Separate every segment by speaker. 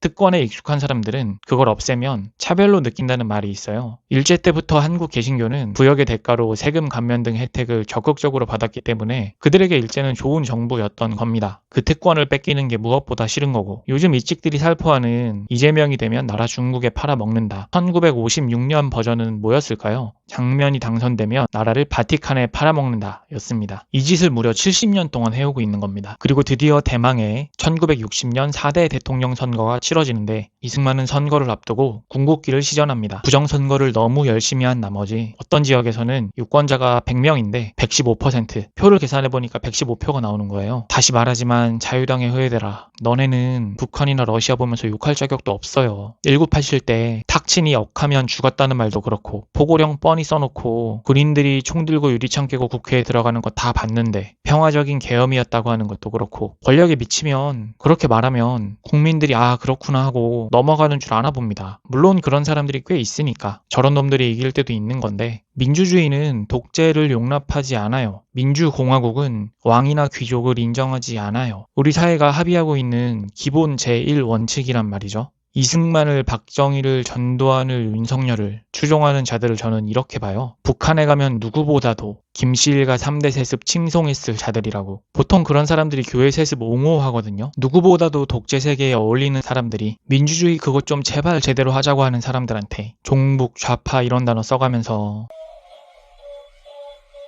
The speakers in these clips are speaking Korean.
Speaker 1: 특권에 익숙한 사람들은 그걸 없애면 차별로 느낀다는 말이 있어요. 일제 때부터 한국 개신교는 부역의 대가로 세금 감면 등 혜택을 적극적으로 받았기 때문에 그들에게 일제는 좋은 정부였던 겁니다. 그 특권을 뺏기는 게 무엇보다 싫은 거고 요즘 이찍들이 살포하는 이재명이 되면 나라 중국에 팔아먹는다. 1956년 버전은 뭐였을까요? 장면이 당선되면 나라를 바티칸에 팔아먹는다 였습니다. 이 짓을 무려 70년 동안 해오고 있는 겁니다. 그리고 드디어 대망의 1960년 4대 대통령 선거가 치러지는데 이승만은 선거를 앞두고 궁극기를 시전합니다. 부정선거를 너무 열심히 한 나머지 어떤 지역에서는 유권자가 100명인데 115% 표를 계산해보니까 115표가 나오는 거예요. 다시 말하지만 자유당에 후회되라. 너네는 북한이나 러시아 보면서 욕할 자격도 없어요. 1987 때 탁친이 억하면 죽었다는 말도 그렇고 포고령 뻔히 써놓고 군인들이 총 들고 유리창 깨고 국회에 들어가는 거 다 봤는데 평화적인 계엄이었다고 하는 것도 그렇고 권력에 미치면 그렇게 말하면 국민들이 아 그렇 구나 하고 넘어가는 줄 아나 봅니다. 물론 그런 사람들이 꽤 있으니까 저런 놈들이 이길 때도 있는 건데 민주주의는 독재를 용납하지 않아요. 민주공화국은 왕이나 귀족을 인정하지 않아요. 우리 사회가 합의하고 있는 기본 제1 원칙이란 말이죠. 이승만을 박정희를 전두환을 윤석열을 추종하는 자들을 저는 이렇게 봐요. 북한에 가면 누구보다도 김씨일가 3대 세습 칭송했을 자들이라고. 보통 그런 사람들이 교회 세습 옹호하거든요. 누구보다도 독재 세계에 어울리는 사람들이 민주주의 그것 좀 제발 제대로 하자고 하는 사람들한테 종북 좌파 이런 단어 써가면서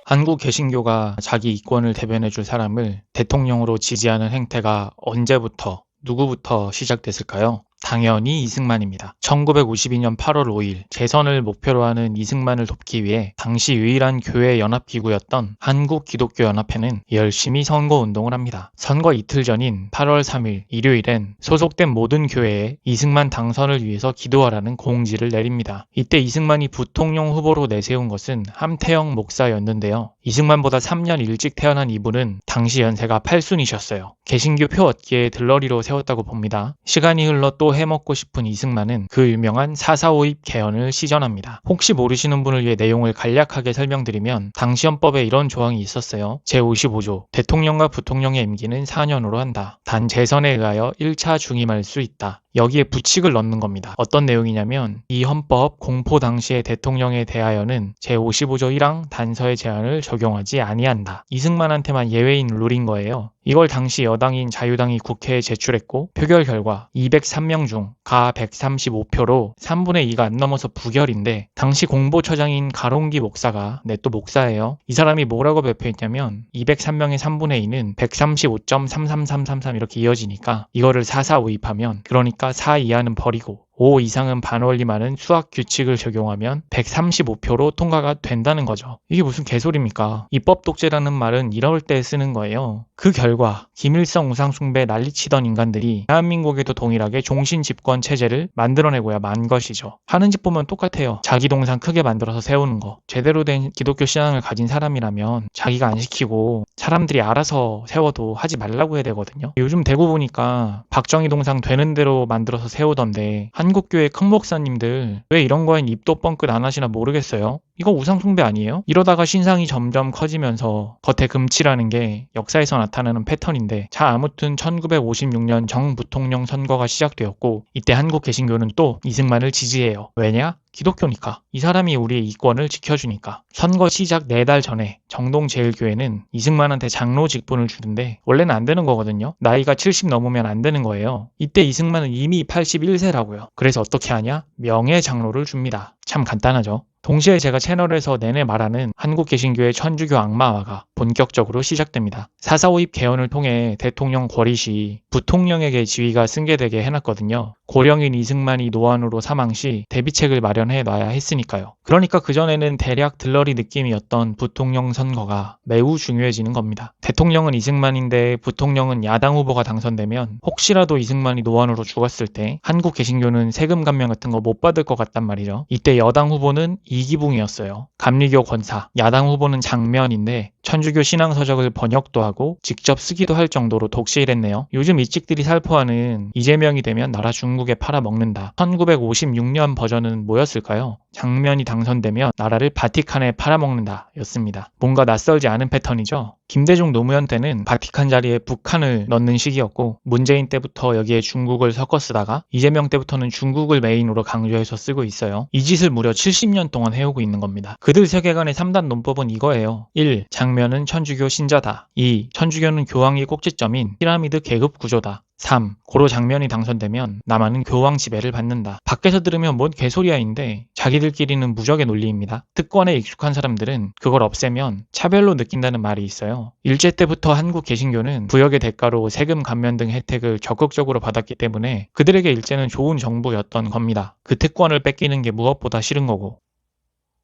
Speaker 1: 한국 개신교가 자기 이권을 대변해 줄 사람을 대통령으로 지지하는 행태가 언제부터 누구부터 시작됐을까요? 당연히 이승만입니다. 1952년 8월 5일 재선을 목표로 하는 이승만을 돕기 위해 당시 유일한 교회 연합기구였던 한국기독교연합회는 열심히 선거운동을 합니다. 선거 이틀 전인 8월 3일 일요일엔 소속된 모든 교회에 이승만 당선을 위해서 기도하라는 공지를 내립니다. 이때 이승만이 부통령 후보로 내세운 것은 함태영 목사였는데요. 이승만보다 3년 일찍 태어난 이분은 당시 연세가 8순이셨어요. 개신교 표 얻기에 들러리로 세웠다고 봅니다. 시간이 흘러 또 해먹고 싶은 이승만은 그 유명한 445입 개헌을 시전합니다. 혹시 모르시는 분을 위해 내용을 간략하게 설명드리면 당시 헌법에 이런 조항이 있었어요. 제55조 대통령과 부통령의 임기는 4년으로 한다. 단 재선에 의하여 1차 중임할 수 있다. 여기에 부칙을 넣는 겁니다. 어떤 내용이냐면 이 헌법 공포 당시의 대통령에 대하여는 제55조 1항 단서의 제한을 적용하지 아니한다. 이승만한테만 예외인 룰인 거예요. 이걸 당시 여당인 자유당이 국회에 제출했고 표결 결과 203명 중 가 135표로 3분의 2가 안 넘어서 부결인데 당시 공보처장인 가롱기 목사가 네 또 목사예요. 이 사람이 뭐라고 발표했냐면 203명의 3분의 2는 135.33333 이렇게 이어지니까 이거를 4452합하면 그러니까 4 이하는 버리고 5 이상은 반원리 많은 수학 규칙을 적용하면 135표로 통과가 된다는 거죠. 이게 무슨 개소리입니까? 입법 독재라는 말은 이럴 때 쓰는 거예요. 그 결과 김일성 우상숭배 난리치던 인간들이 대한민국에도 동일하게 종신 집권 체제를 만들어내고야 만 것이죠. 하는 짓 보면 똑같아요. 자기 동상 크게 만들어서 세우는 거. 제대로 된 기독교 신앙을 가진 사람이라면 자기가 안 시키고 사람들이 알아서 세워도 하지 말라고 해야 되거든요. 요즘 대구 보니까 박정희 동상 되는 대로 만들어서 세우던데 한 한국교회 큰 목사님들 왜 이런 거엔 입도 뻥끗 안 하시나 모르겠어요. 이거 우상숭배 아니에요? 이러다가 신상이 점점 커지면서 겉에 금치라는 게 역사에서 나타나는 패턴인데 자 아무튼 1956년 정부통령 선거가 시작되었고 이때 한국 개신교는 또 이승만을 지지해요. 왜냐? 기독교니까. 이 사람이 우리의 이권을 지켜주니까. 선거 시작 4달 전에 정동제일교회는 이승만한테 장로 직분을 주는데 원래는 안 되는 거거든요. 나이가 70 넘으면 안 되는 거예요. 이때 이승만은 이미 81세라고요. 그래서 어떻게 하냐? 명예 장로를 줍니다. 참 간단하죠. 동시에 제가 채널에서 내내 말하는 한국 개신교의 천주교 악마화가 본격적으로 시작됩니다. 4.45입 개헌을 통해 대통령 권리시 부통령에게 지위가 승계되게 해놨거든요. 고령인 이승만이 노안으로 사망 시 대비책을 마련해 놔야 했으니까요. 그러니까 그전에는 대략 들러리 느낌이었던 부통령 선거가 매우 중요해지는 겁니다. 대통령은 이승만인데 부통령은 야당 후보가 당선되면 혹시라도 이승만이 노안으로 죽었을 때 한국 개신교는 세금 감면 같은 거 못 받을 것 같단 말이죠. 이때 여당 후보는 이 기붕이었어요. 감리교 권사, 야당 후보는 장면인데 천주교 신앙서적을 번역도 하고 직접 쓰기도 할 정도로 독실했네요. 요즘 이찍들이 살포하는 이재명이 되면 나라 중국에 팔아먹는다. 1956년 버전은 뭐였을까요? 장면이 당선되면 나라를 바티칸에 팔아먹는다 였습니다. 뭔가 낯설지 않은 패턴이죠. 김대중 노무현 때는 바티칸 자리에 북한을 넣는 시기였고 문재인 때부터 여기에 중국을 섞어 쓰다가 이재명 때부터는 중국을 메인으로 강조해서 쓰고 있어요. 이 짓을 무려 70년 동안 해오고 있는 겁니다. 그들 세계관의 3단 논법은 이거예요. 1. 장면은 천주교 신자다. 2. 천주교는 교황이 꼭지점인 피라미드 계급 구조다. 3. 고로 장면이 당선되면 남한은 교황 지배를 받는다. 밖에서 들으면 뭔 개소리야인데 자기들끼리는 무적의 논리입니다. 특권에 익숙한 사람들은 그걸 없애면 차별로 느낀다는 말이 있어요. 일제 때부터 한국 개신교는 부역의 대가로 세금 감면 등 혜택을 적극적으로 받았기 때문에 그들에게 일제는 좋은 정부였던 겁니다. 그 특권을 뺏기는 게 무엇보다 싫은 거고.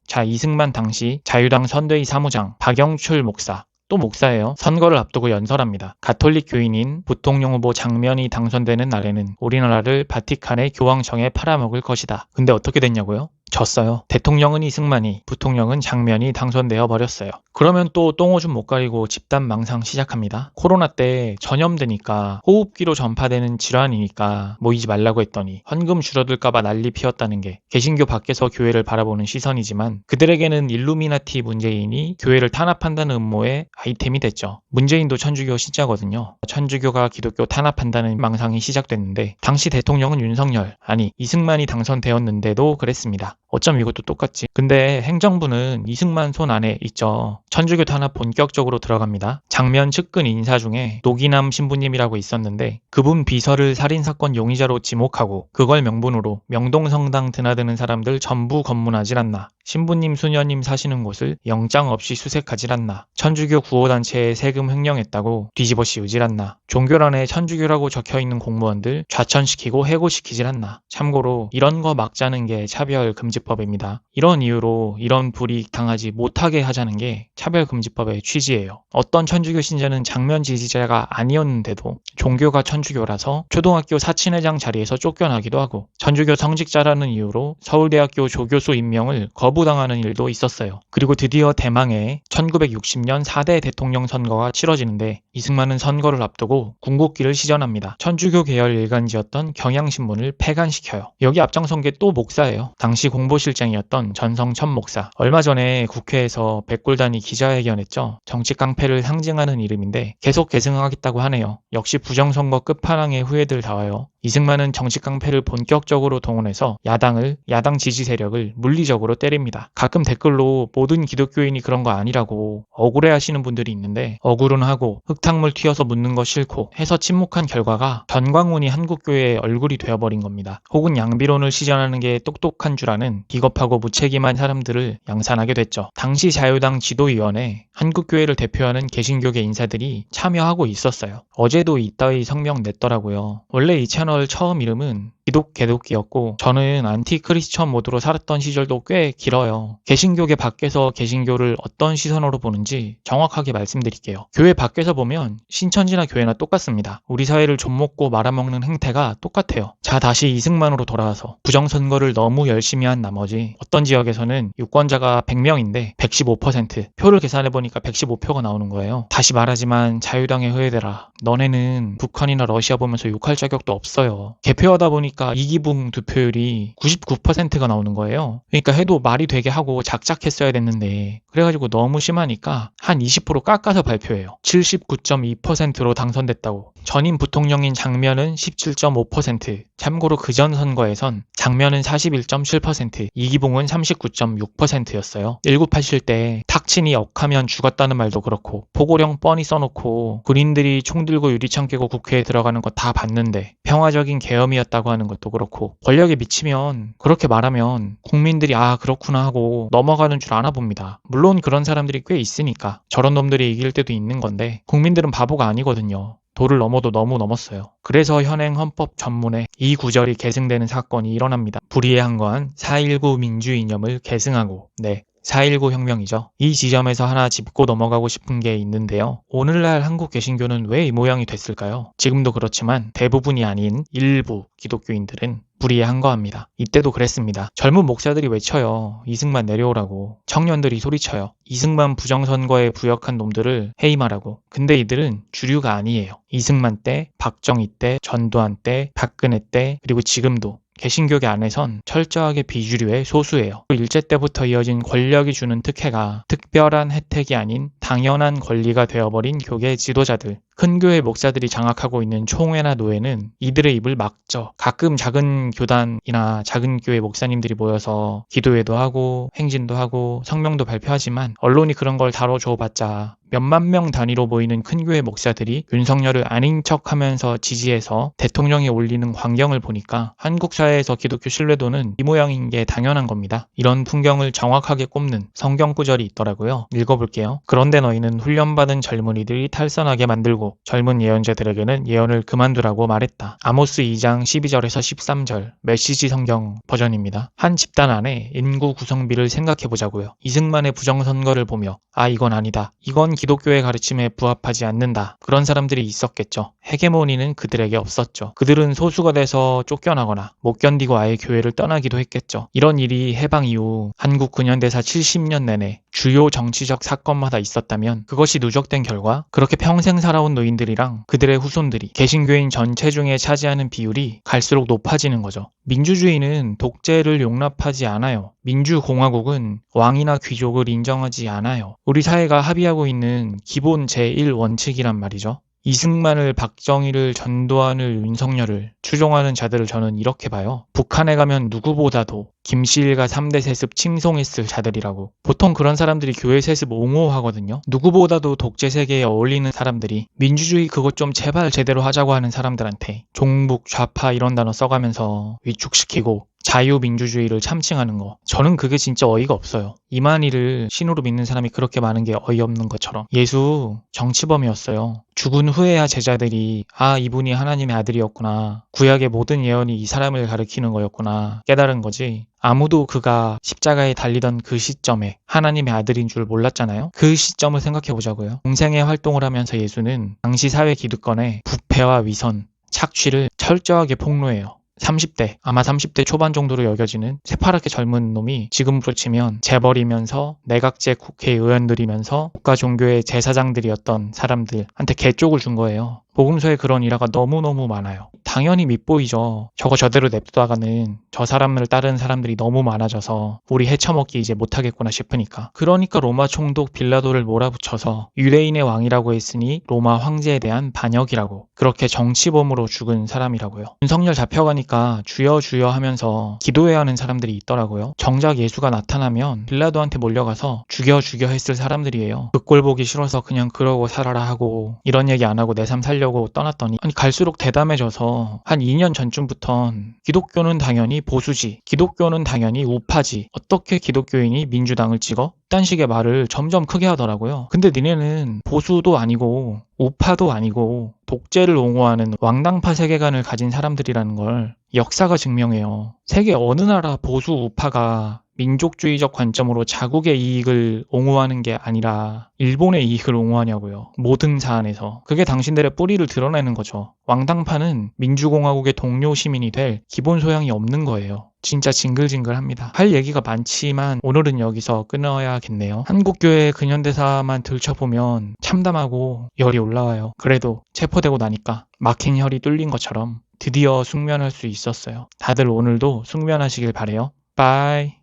Speaker 1: 자, 이승만 당시 자유당 선대위 사무장 박영출 목사 또 목사예요. 선거를 앞두고 연설합니다. 가톨릭 교인인 부통령 후보 장면이 당선되는 날에는 우리나라를 바티칸의 교황청에 팔아먹을 것이다. 근데 어떻게 됐냐고요? 졌어요. 대통령은 이승만이, 부통령은 장면이 당선되어 버렸어요. 그러면 또 똥오줌 못 가리고 집단 망상 시작합니다. 코로나 때 전염되니까 호흡기로 전파되는 질환이니까 모이지 말라고 했더니 헌금 줄어들까봐 난리 피웠다는 게 개신교 밖에서 교회를 바라보는 시선이지만 그들에게는 일루미나티 문재인이 교회를 탄압한다는 음모의 아이템이 됐죠. 문재인도 천주교 신자거든요. 천주교가 기독교 탄압한다는 망상이 시작됐는데 당시 대통령은 윤석열, 아니 이승만이 당선되었는데도 그랬습니다. 어쩜 이것도 똑같지? 근데 행정부는 이승만 손 안에 있죠. 천주교 탄압 본격적으로 들어갑니다. 장면 측근 인사 중에 노기남 신부님이라고 있었는데 그분 비서를 살인사건 용의자로 지목하고 그걸 명분으로 명동성당 드나드는 사람들 전부 검문하질 않나. 신부님 수녀님 사시는 곳을 영장 없이 수색하질 않나. 천주교 구호단체에 세금 횡령했다고 뒤집어 씌우질 않나. 종교란에 천주교라고 적혀있는 공무원들 좌천시키고 해고시키질 않나. 참고로 이런 거 막자는 게 차별 금지법입니다. 이런 이유로 이런 불이익 당하지 못하게 하자는 게 차별금지법의 취지예요. 어떤 천주교 신자는 장면 지지자가 아니었는데도 종교가 천주교라서 초등학교 사친회장 자리에서 쫓겨나기도 하고 천주교 성직자라는 이유로 서울대학교 조교수 임명을 거부 당하는 일도 있었어요. 그리고 드디어 대망의 1960년 4대 대통령 선거가 치러지는데 이승만은 선거를 앞두고 궁극기를 시전합니다. 천주교 계열 일간지였던 경향신문을 폐간시켜요. 여기 앞장선 게 또 목사예요. 당시 공보실장이었던 전성천 목사. 얼마 전에 국회에서 백골단이 기자회견했죠. 정치 깡패를 상징하는 이름인데 계속 계승하겠다고 하네요. 역시 부정선거 끝판왕의 후예들 다와요. 이승만은 정치 깡패를 본격적으로 동원해서 야당을 야당 지지 세력을 물리적으로 때립니다. 가끔 댓글로 모든 기독교인이 그런 거 아니라고 억울해 하시는 분들이 있는데 억울은 하고 흙탕물 튀어서 묻는 거 싫고 해서 침묵한 결과가 전광훈이 한국교회의 얼굴이 되어버린 겁니다. 혹은 양비론을 시전하는 게 똑똑한 줄 아는 기겁하고 무책임한 사람들을 양산하게 됐죠. 당시 자유당 지도위원회 한국교회를 대표하는 개신교계 인사들이 참여하고 있었어요. 어제도 이따위 성명 냈더라고요. 원래 이 채널 처음 이름은 기독 개독기였고 저는 안티 크리스천 모드로 살았던 시절도 꽤 길어요. 개신교계 밖에서 개신교를 어떤 시선으로 보는지 정확하게 말씀드릴게요. 교회 밖에서 보면 신천지나 교회나 똑같습니다. 우리 사회를 좀먹고 말아먹는 행태가 똑같아요. 자 다시 이승만으로 돌아와서 부정선거를 너무 열심히 한 나머지 어떤 지역에서는 유권자가 100명인데 115% 표를 계산해보니까 115표가 나오는 거예요. 다시 말하지만 자유당의 후예들아 너네는 북한이나 러시아 보면서 욕할 자격도 없어요. 개표하다 보니까 이기붕 득표율이 99%가 나오는 거예요. 그러니까 해도 말이 되게 하고 작작했어야 됐는데 그래가지고 너무 심하니까 한 20% 깎아서 발표해요. 79.2%로 당선됐다고. 전임 부통령인 장면은 17.5%. 참고로 그 전 선거에선 장면은 41.7%, 이기붕은 39.6%였어요. 1987 때 탁친이 억하면 죽었다는 말도 그렇고 포고령 뻔히 써놓고 군인들이 총 들고 유리창 깨고 국회에 들어가는 거 다 봤는데 평화적인 계엄이었다고 하는 것도 그렇고 권력에 미치면 그렇게 말하면 국민들이 아 그렇구나 하고 넘어가는 줄 아나 봅니다. 물론 그런 사람들이 꽤 있으니까 저런 놈들이 이길 때도 있는 건데 국민들은 바보가 아니거든요. 도를 넘어도 너무 넘었어요. 그래서 현행 헌법 전문에 이 구절이 계승되는 사건이 일어납니다. 불의한 건 4.19 민주이념을 계승하고 네. 4.19 혁명이죠. 이 지점에서 하나 짚고 넘어가고 싶은 게 있는데요. 오늘날 한국 개신교는 왜 이 모양이 됐을까요? 지금도 그렇지만 대부분이 아닌 일부 기독교인들은 불의에 한거 합니다. 이때도 그랬습니다. 젊은 목사들이 외쳐요. 이승만 내려오라고. 청년들이 소리쳐요. 이승만 부정선거에 부역한 놈들을 해임하라고. 근데 이들은 주류가 아니에요. 이승만 때, 박정희 때, 전두환 때, 박근혜 때, 그리고 지금도 개신교계 안에선 철저하게 비주류의 소수예요. 일제 때부터 이어진 권력이 주는 특혜가 특별한 혜택이 아닌 당연한 권리가 되어버린 교계 지도자들. 큰 교회 목사들이 장악하고 있는 총회나 노회는 이들의 입을 막죠. 가끔 작은 교단이나 작은 교회 목사님들이 모여서 기도회도 하고 행진도 하고 성명도 발표하지만 언론이 그런 걸 다뤄줘봤자 몇만 명 단위로 모이는 큰 교회 목사들이 윤석열을 아닌 척 하면서 지지해서 대통령에 올리는 광경을 보니까 한국 사회에서 기독교 신뢰도는 이 모양인 게 당연한 겁니다. 이런 풍경을 정확하게 꼽는 성경 구절이 있더라고요. 읽어볼게요. 그런데 너희는 훈련받은 젊은이들이 탈선하게 만들고 젊은 예언자들에게는 예언을 그만두라고 말했다. 아모스 2장 12절에서 13절 메시지 성경 버전입니다. 한 집단 안에 인구 구성비를 생각해 보자고요. 이승만의 부정선거를 보며 아 이건 아니다. 이건 기독교의 가르침에 부합하지 않는다. 그런 사람들이 있었겠죠. 헤게모니는 그들에게 없었죠. 그들은 소수가 돼서 쫓겨나거나 못 견디고 아예 교회를 떠나기도 했겠죠. 이런 일이 해방 이후 한국 근현대사 70년 내내 주요 정치적 사건마다 있었다면 그것이 누적된 결과 그렇게 평생 살아온 노인들이랑 그들의 후손들이 개신교인 전체 중에 차지하는 비율이 갈수록 높아지는 거죠. 민주주의는 독재를 용납하지 않아요. 민주공화국은 왕이나 귀족을 인정하지 않아요. 우리 사회가 합의하고 있는 기본 제1 원칙이란 말이죠. 이승만을, 박정희를, 전두환을, 윤석열을 추종하는 자들을 저는 이렇게 봐요. 북한에 가면 누구보다도 김씨일가 3대 세습 칭송했을 자들이라고. 보통 그런 사람들이 교회 세습 옹호하거든요. 누구보다도 독재 세계에 어울리는 사람들이 민주주의 그것 좀 제발 제대로 하자고 하는 사람들한테 종북, 좌파 이런 단어 써가면서 위축시키고 자유민주주의를 참칭하는 거. 저는 그게 진짜 어이가 없어요. 이만희를 신으로 믿는 사람이 그렇게 많은 게 어이없는 것처럼. 예수 정치범이었어요. 죽은 후에야 제자들이 아 이분이 하나님의 아들이었구나. 구약의 모든 예언이 이 사람을 가리키는 거였구나. 깨달은 거지. 아무도 그가 십자가에 달리던 그 시점에 하나님의 아들인 줄 몰랐잖아요. 그 시점을 생각해 보자고요. 공생의 활동을 하면서 예수는 당시 사회 기득권의 부패와 위선, 착취를 철저하게 폭로해요. 30대, 아마 30대 초반 정도로 여겨지는 새파랗게 젊은 놈이 지금으로 치면 재벌이면서 내각제 국회의원들이면서 국가 종교의 제사장들이었던 사람들한테 개쪽을 준 거예요. 복음서에 그런 일화가 너무너무 많아요. 당연히 밉보이죠. 저거 저대로 냅두다가는 저 사람을 따르는 사람들이 너무 많아져서 우리 헤쳐먹기 이제 못하겠구나 싶으니까. 그러니까 로마 총독 빌라도를 몰아붙여서 유대인의 왕이라고 했으니 로마 황제에 대한 반역이라고. 그렇게 정치범으로 죽은 사람이라고요. 윤석열 잡혀가니까 주여 주여 하면서 기도해야 하는 사람들이 있더라고요. 정작 예수가 나타나면 빌라도한테 몰려가서 죽여 죽여 했을 사람들이에요. 그 꼴 보기 싫어서 그냥 그러고 살아라 하고 이런 얘기 안 하고 내 삶 살려 하려고 떠났더니 아니 갈수록 대담해져서 한 2년 전쯤부턴 기독교는 당연히 보수지 기독교는 당연히 우파지 어떻게 기독교인이 민주당을 찍어? 딴 식의 말을 점점 크게 하더라고요. 근데 니네는 보수도 아니고 우파도 아니고 독재를 옹호하는 왕당파 세계관을 가진 사람들이라는 걸 역사가 증명해요. 세계 어느 나라 보수 우파가 민족주의적 관점으로 자국의 이익을 옹호하는 게 아니라 일본의 이익을 옹호하냐고요. 모든 사안에서. 그게 당신들의 뿌리를 드러내는 거죠. 왕당파는 민주공화국의 동료 시민이 될 기본 소양이 없는 거예요. 진짜 징글징글합니다. 할 얘기가 많지만 오늘은 여기서 끊어야겠네요. 한국교회 근현대사만 들춰보면 참담하고 열이 올라와요. 그래도 체포되고 나니까 막힌 혈이 뚫린 것처럼 드디어 숙면할 수 있었어요. 다들 오늘도 숙면하시길 바래요. 빠이.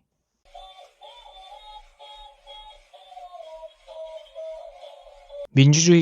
Speaker 1: 민주주의